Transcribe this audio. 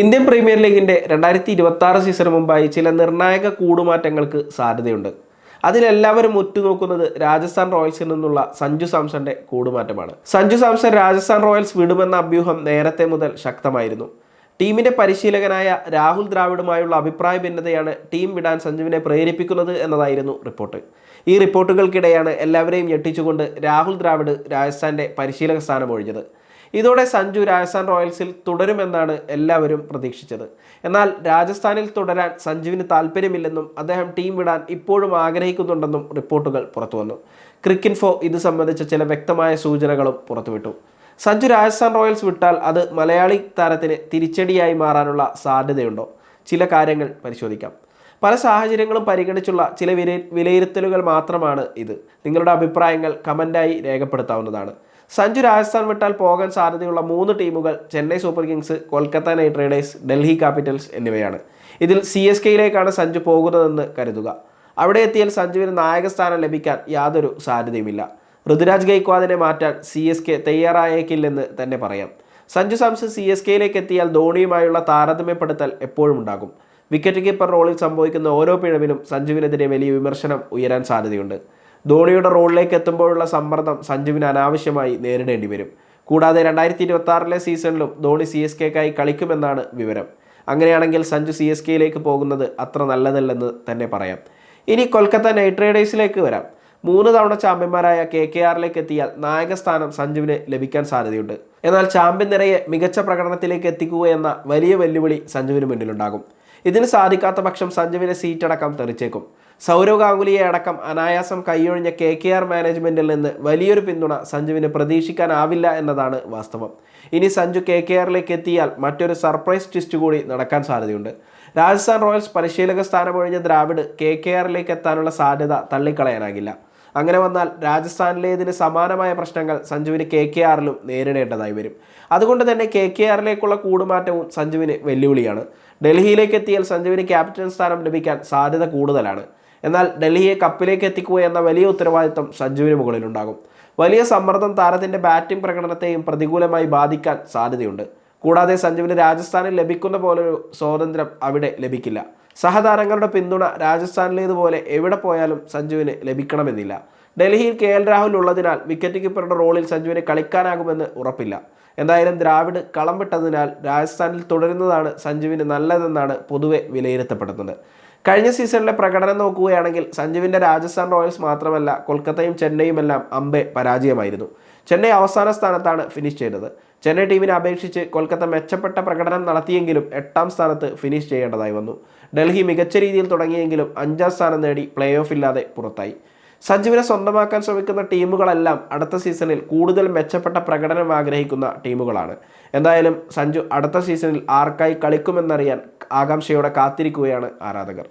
Indian premier ലീഗിന്റെ രണ്ടായിരത്തി ഇരുപത്തി ആറ് സീസണ് മുമ്പായി ചില നിർണായക കൂടുമാറ്റങ്ങൾക്ക് സാധ്യതയുണ്ട്. അതിലെല്ലാവരും ഉറ്റുനോക്കുന്നത് രാജസ്ഥാൻ റോയൽസിൽ നിന്നുള്ള സഞ്ജു സാംസന്റെ കൂടുമാറ്റമാണ്. സഞ്ജു സാംസൺ രാജസ്ഥാൻ റോയൽസ് വിടുമെന്ന അഭ്യൂഹം നേരത്തെ മുതൽ ശക്തമായിരുന്നു. ടീമിന്റെ പരിശീലകനായ രാഹുൽ ദ്രാവിഡുമായുള്ള അഭിപ്രായ ഭിന്നതയാണ് ടീം വിടാൻ സഞ്ജുവിനെ പ്രേരിപ്പിക്കുന്നത് എന്നതായിരുന്നു റിപ്പോർട്ട്. ഈ റിപ്പോർട്ടുകൾക്കിടെയാണ് എല്ലാവരെയും ഞെട്ടിച്ചുകൊണ്ട് രാഹുൽ ദ്രാവിഡ് രാജസ്ഥാന്റെ പരിശീലക സ്ഥാനം ഒഴിഞ്ഞത്. ഇതോടെ സഞ്ജു രാജസ്ഥാൻ റോയൽസിൽ തുടരുമെന്നാണ് എല്ലാവരും പ്രതീക്ഷിച്ചത്. എന്നാൽ രാജസ്ഥാനിൽ തുടരാൻ സഞ്ജുവിന് താല്പര്യമില്ലെന്നും അദ്ദേഹം ടീം വിടാൻ ഇപ്പോഴും ആഗ്രഹിക്കുന്നുണ്ടെന്നും റിപ്പോർട്ടുകൾ പുറത്തുവന്നു. ക്രിക്കിൻഫോ ഇത് സംബന്ധിച്ച ചില വ്യക്തമായ സൂചനകളും പുറത്തുവിട്ടു. സഞ്ജു രാജസ്ഥാൻ റോയൽസ് വിട്ടാൽ അത് മലയാളി താരത്തിന് തിരിച്ചടിയായി മാറാനുള്ള സാധ്യതയുണ്ടോ? ചില കാര്യങ്ങൾ പരിശോധിക്കാം. പല സാഹചര്യങ്ങളും പരിഗണിച്ചുള്ള ചില വില വിലയിരുത്തലുകൾ മാത്രമാണ് ഇത്. നിങ്ങളുടെ അഭിപ്രായങ്ങൾ കമന്റായി രേഖപ്പെടുത്താവുന്നതാണ്. സഞ്ജു രാജസ്ഥാൻ വിട്ടാൽ പോകാൻ സാധ്യതയുള്ള മൂന്ന് ടീമുകൾ Chennai super kings Kolkata knight riders Delhi capitals എന്നിവയാണ്. ഇതിൽ സി എസ് കെയിലേക്കാണ് സഞ്ജു പോകുന്നതെന്ന് കരുതുക. അവിടെ എത്തിയാൽ സഞ്ജുവിന് നായകസ്ഥാനം ലഭിക്കാൻ യാതൊരു സാധ്യതയുമില്ല. ഋതുരാജ് ഗൈക്വാദിനെ മാറ്റാൻ സി എസ് കെ തയ്യാറായേക്കില്ലെന്ന് തന്നെ പറയാം. സഞ്ജു സാംസൺ സി എസ് കെയിലേക്ക് എത്തിയാൽ ധോണിയുമായുള്ള താരതമ്യപ്പെടുത്തൽ എപ്പോഴും ഉണ്ടാകും. വിക്കറ്റ് കീപ്പർ റോളിൽ സംഭവിക്കുന്ന ഓരോ പിഴവിനും സഞ്ജുവിനെതിരെ വലിയ വിമർശനം ഉയരാൻ സാധ്യതയുണ്ട്. ധോണിയുടെ റോളിലേക്ക് എത്തുമ്പോഴുള്ള സമ്മർദ്ദം സഞ്ജുവിന് അനാവശ്യമായി നേരിടേണ്ടി വരും. കൂടാതെ രണ്ടായിരത്തി ഇരുപത്തി ആറിലെ സീസണിലും ധോണി സി എസ് കെക്കായി കളിക്കുമെന്നാണ് വിവരം. അങ്ങനെയാണെങ്കിൽ സഞ്ജു സി എസ് കെയിലേക്ക് പോകുന്നത് അത്ര നല്ലതല്ലെന്ന് തന്നെ പറയാം. ഇനി കൊൽക്കത്ത നൈറ്റ് റൈഡേഴ്സിലേക്ക് വരാം. മൂന്ന് തവണ ചാമ്പ്യന്മാരായ കെ കെ ആറിലേക്ക് എത്തിയാൽ നായകസ്ഥാനം സഞ്ജുവിന് ലഭിക്കാൻ സാധ്യതയുണ്ട്. എന്നാൽ ചാമ്പ്യൻ നിരയെ മികച്ച പ്രകടനത്തിലേക്ക് എത്തിക്കുക എന്ന വലിയ വെല്ലുവിളി സഞ്ജുവിന് മുന്നിലുണ്ടാകും. ഇതിന് സാധിക്കാത്ത പക്ഷം സഞ്ജുവിനെ സീറ്റടക്കം തെറിച്ചേക്കും. സൗരവ് ഗാംഗുലിയെ അടക്കം അനായാസം കൈയൊഴിഞ്ഞ കെ കെ ആർ മാനേജ്മെന്റിൽ നിന്ന് വലിയൊരു പിന്തുണ സഞ്ജുവിന് പ്രതീക്ഷിക്കാനാവില്ല എന്നതാണ് വാസ്തവം. ഇനി സഞ്ജു കെ കെ ആറിലേക്ക് എത്തിയാൽ മറ്റൊരു സർപ്രൈസ് ട്വിസ്റ്റ് കൂടി നടക്കാൻ സാധ്യതയുണ്ട്. രാജസ്ഥാൻ റോയൽസ് പരിശീലക സ്ഥാനമൊഴിഞ്ഞ ദ്രാവിഡ് കെ കെ ആറിലേക്ക് എത്താനുള്ള സാധ്യത തള്ളിക്കളയാനാകില്ല. അങ്ങനെ വന്നാൽ രാജസ്ഥാനിലെ ഇതിന് സമാനമായ പ്രശ്നങ്ങൾ സഞ്ജുവിന് കെ കെ ആറിലും നേരിടേണ്ടതായി വരും. അതുകൊണ്ട് തന്നെ കെ കെ ആറിലേക്കുള്ള കൂടുമാറ്റവും സഞ്ജുവിന് വെല്ലുവിളിയാണ്. ഡൽഹിയിലേക്ക് എത്തിയാൽ സഞ്ജുവിന് ക്യാപ്റ്റൻ സ്ഥാനം ലഭിക്കാൻ സാധ്യത കൂടുതലാണ്. എന്നാൽ ഡൽഹിയെ കപ്പിലേക്ക് എത്തിക്കുക എന്ന വലിയ ഉത്തരവാദിത്തം സഞ്ജുവിന് മുകളിലുണ്ടാകും. വലിയ സമ്മർദ്ദം താരത്തിന്റെ ബാറ്റിംഗ് പ്രകടനത്തെയും പ്രതികൂലമായി ബാധിക്കാൻ സാധ്യതയുണ്ട്. കൂടാതെ സഞ്ജുവിന് രാജസ്ഥാനിൽ ലഭിക്കുന്ന പോലൊരു സ്വാതന്ത്ര്യം അവിടെ ലഭിക്കില്ല. സഹതാരങ്ങളുടെ പിന്തുണ രാജസ്ഥാനിലേതുപോലെ എവിടെ പോയാലും സഞ്ജുവിന് ലഭിക്കണമെന്നില്ല. ഡൽഹിയിൽ കെ എൽ രാഹുൽ ഉള്ളതിനാൽ വിക്കറ്റ് കീപ്പറുടെ റോളിൽ സഞ്ജുവിന് കളിക്കാനാകുമെന്ന് ഉറപ്പില്ല. എന്തായാലും ദ്രാവിഡ് കളം വിട്ടതിനാൽ രാജസ്ഥാനിൽ തുടരുന്നതാണ് സഞ്ജുവിന് നല്ലതെന്നാണ് പൊതുവെ വിലയിരുത്തപ്പെടുന്നത്. കഴിഞ്ഞ സീസണിലെ പ്രകടനം നോക്കുകയാണെങ്കിൽ സഞ്ജുവിന്റെ രാജസ്ഥാൻ റോയൽസ് മാത്രമല്ല കൊൽക്കത്തയും ചെന്നൈയുമെല്ലാം അമ്പെ പരാജയമായിരുന്നു. ചെന്നൈ അവസാന സ്ഥാനത്താണ് ഫിനിഷ് ചെയ്തത്. ചെന്നൈ ടീമിനെ അപേക്ഷിച്ച് കൊൽക്കത്ത മെച്ചപ്പെട്ട പ്രകടനം നടത്തിയെങ്കിലും എട്ടാം സ്ഥാനത്ത് ഫിനിഷ് ചെയ്യേണ്ടതായി വന്നു. ഡൽഹി മികച്ച രീതിയിൽ തുടങ്ങിയെങ്കിലും അഞ്ചാം സ്ഥാനം നേടി പ്ലേ ഓഫ് ഇല്ലാതെ പുറത്തായി. സഞ്ജുവിനെ സ്വന്തമാക്കാൻ ശ്രമിക്കുന്ന ടീമുകളെല്ലാം അടുത്ത സീസണിൽ കൂടുതൽ മെച്ചപ്പെട്ട പ്രകടനം ആഗ്രഹിക്കുന്ന ടീമുകളാണ്. എന്തായാലും സഞ്ജു അടുത്ത സീസണിൽ ആർക്കായി കളിക്കുമെന്നറിയാൻ ആകാംക്ഷയോടെ കാത്തിരിക്കുകയാണ് ആരാധകർ.